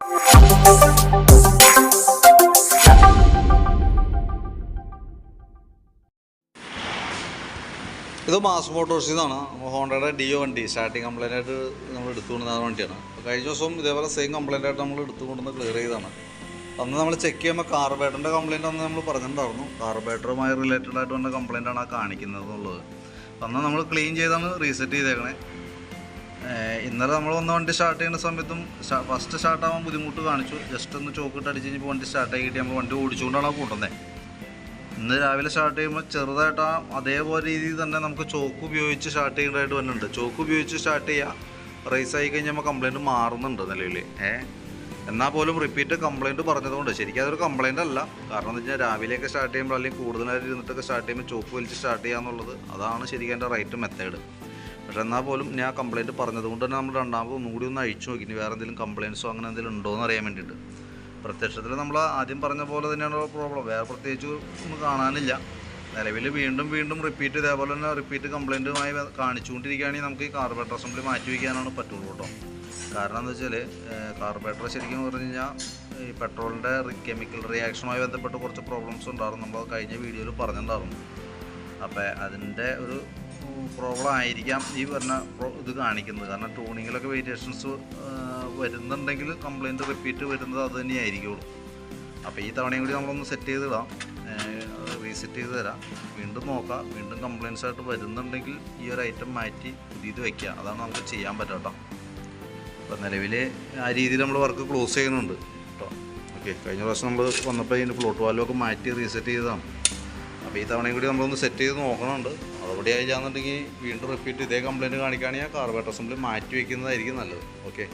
ഇത് മാസ് മോട്ടോഴ്സിൽ നിന്നാണ് ഹോണ്ടയുടെ ഡിയോ വണ്ടി സ്റ്റാർട്ടിങ് കംപ്ലൈന്റ് ആയിട്ട് നമ്മൾ എടുത്തുകൊണ്ടിരുന്ന വണ്ടിയാണ്. കഴിഞ്ഞ ദിവസം ഇതേപോലെ സെയിം കംപ്ലൈന്റ് ആയിട്ട് നമ്മൾ എടുത്തുകൊണ്ടുവന്ന് ക്ലിയർ ചെയ്താണ് അന്ന് നമ്മൾ ചെക്ക് ചെയ്യുമ്പോൾ കാർബേറ്ററിന്റെ കംപ്ലയിന്റ് അന്ന് നമ്മൾ പറഞ്ഞിട്ടുണ്ടായിരുന്നു. കാർബേറ്ററുമായി റിലേറ്റഡ് ആയിട്ട് വന്ന കംപ്ലൈന്റ് ആണ് കാണിക്കുന്നത് എന്നുള്ളത് അന്ന് നമ്മൾ ക്ലീൻ ചെയ്താണ് റീസെറ്റ് ചെയ്തേക്കണേ. ഇന്നലെ നമ്മൾ വന്ന വണ്ടി സ്റ്റാർട്ട് ചെയ്യുന്ന സമയത്തും ഫസ്റ്റ് സ്റ്റാർട്ട് ആകാൻ ബുദ്ധിമുട്ട് കാണിച്ചു. ജസ്റ്റ് ഒന്ന് ചോക്കിട്ട് അടിച്ച് കഴിഞ്ഞപ്പോൾ വണ്ടി സ്റ്റാർട്ട് ആക്കിയിട്ട് നമ്മൾ വണ്ടി ഓടിച്ചുകൊണ്ടാണ് കൂട്ടുന്നത് ഇന്ന് രാവിലെ സ്റ്റാർട്ട് ചെയ്യുമ്പോൾ ചെറുതായിട്ട് ആ അതേപോലെ രീതിയിൽ തന്നെ നമുക്ക് ചോക്ക് ഉപയോഗിച്ച് സ്റ്റാർട്ട് ചെയ്യേണ്ടതായിട്ട് വരുന്നുണ്ട് ചോക്ക് ഉപയോഗിച്ച് സ്റ്റാർട്ട് ചെയ്യുക റേസ് ആയി കഴിഞ്ഞാൽ കംപ്ലയിന്റ് മാറുന്നുണ്ട് നിലവിൽ. ഏ എന്നാൽ പോലും റിപ്പീറ്റ് കംപ്ലൈന്റ് പറഞ്ഞതുകൊണ്ട്. ശരിക്കും അതൊരു കംപ്ലൈന്റ് അല്ല. കാരണം എന്ന് വെച്ചാൽ രാവിലെയൊക്കെ സ്റ്റാർട്ട് ചെയ്യുമ്പോൾ അല്ലെങ്കിൽ കൂടുതലായിട്ട് ഇരുന്നിട്ടൊക്കെ സ്റ്റാർട്ട് ചെയ്യുമ്പോൾ ചോക്ക് വലിച്ച് സ്റ്റാർട്ട് ചെയ്യുക എന്നുള്ളത് അതാണ് ശരിക്കും എന്റെ റൈറ്റ് മെത്തേഡ് പക്ഷെ എന്നാൽ പോലും ഞാൻ കംപ്ലൈന്റ് പറഞ്ഞതുകൊണ്ട് തന്നെ നമ്മൾ രണ്ടാമത് ഒന്നും കൂടി ഒന്ന് അഴിച്ചു നോക്കി. ഇനി വേറെ എന്തെങ്കിലും കംപ്ലയിൻസോ അങ്ങനെ എന്തെങ്കിലും ഉണ്ടോ എന്ന് അറിയാൻ വേണ്ടിയിട്ട്. പ്രത്യക്ഷത്തിൽ നമ്മൾ ആദ്യം പറഞ്ഞ പോലെ തന്നെയാണ് പ്രോബ്ലം വേറെ പ്രത്യേകിച്ച് ഒന്നും കാണാനില്ല. നിലവിൽ വീണ്ടും വീണ്ടും റിപ്പീറ്റ് ഇതേപോലെ തന്നെ റിപ്പീറ്റ് കംപ്ലയിന്റുമായി കാണിച്ചുകൊണ്ടിരിക്കുകയാണെങ്കിൽ നമുക്ക് ഈ കാർബേറ്റർ അസംബ്ലി മാറ്റി വയ്ക്കാനാണ് പറ്റുള്ളൂ കേട്ടോ. കാരണം എന്താ വെച്ചാൽ കാർബേറ്റർ ശരിക്കും പറഞ്ഞു കഴിഞ്ഞാൽ ഈ പെട്രോളിന്റെ കെമിക്കൽ റിയാക്ഷനുമായി ബന്ധപ്പെട്ട് കുറച്ച് പ്രോബ്ലംസ് ഉണ്ടായിരുന്നു. നമ്മൾ കഴിഞ്ഞ വീഡിയോയിൽ പറഞ്ഞിട്ടുണ്ടായിരുന്നു. അപ്പോൾ അതിന്റെ ഒരു പ്രോബ്ലം ആയിരിക്കാം ഈ പറഞ്ഞ ഇത് കാണിക്കുന്നത്. കാരണം ട്യൂണിങ്ങിലൊക്കെ വേരിയേഷൻസ് വരുന്നുണ്ടെങ്കിൽ കംപ്ലൈന്റ് റിപ്പീറ്റ് വരുന്നത് അത് തന്നെയായിരിക്കുള്ളൂ അപ്പോൾ ഈ തവണയും കൂടി നമ്മളൊന്ന് സെറ്റ് ചെയ്തിടാം. റീസെറ്റ് ചെയ്ത് തരാം. വീണ്ടും നോക്കാം. വീണ്ടും കംപ്ലയിൻസ് ആയിട്ട് വരുന്നുണ്ടെങ്കിൽ ഈ ഒരു ഐറ്റം മാറ്റി പുതിയത് വയ്ക്കുക അതാണ് നമുക്ക് ചെയ്യാൻ പറ്റാട്ടോ. അപ്പോൾ നിലവിൽ ആ രീതിയിൽ നമ്മൾ വർക്ക് ക്ലോസ് ചെയ്യുന്നുണ്ട്. കേട്ടോ ഓക്കെ കഴിഞ്ഞ പ്രാവശ്യം നമ്മൾ വന്നപ്പോൾ ഇതിന്റെ പ്ലോട്ട് വാലുമൊക്കെ മാറ്റി റീസെറ്റ് ചെയ്തതാണ്. അപ്പോൾ ഈ തവണയും കൂടി നമ്മളൊന്ന് സെറ്റ് ചെയ്ത് നോക്കണുണ്ട്. ആയില്ലാന്നുണ്ടെങ്കിൽ വീണ്ടും റിപ്പീറ്റ് ഇതേ കംപ്ലയിന്റ് കാണിക്കുകയാണെങ്കിൽ കാർബേറ്റർ അസംബ്ലി മാറ്റി വയ്ക്കുന്നതായിരിക്കും നല്ലത്. ഓക്കെ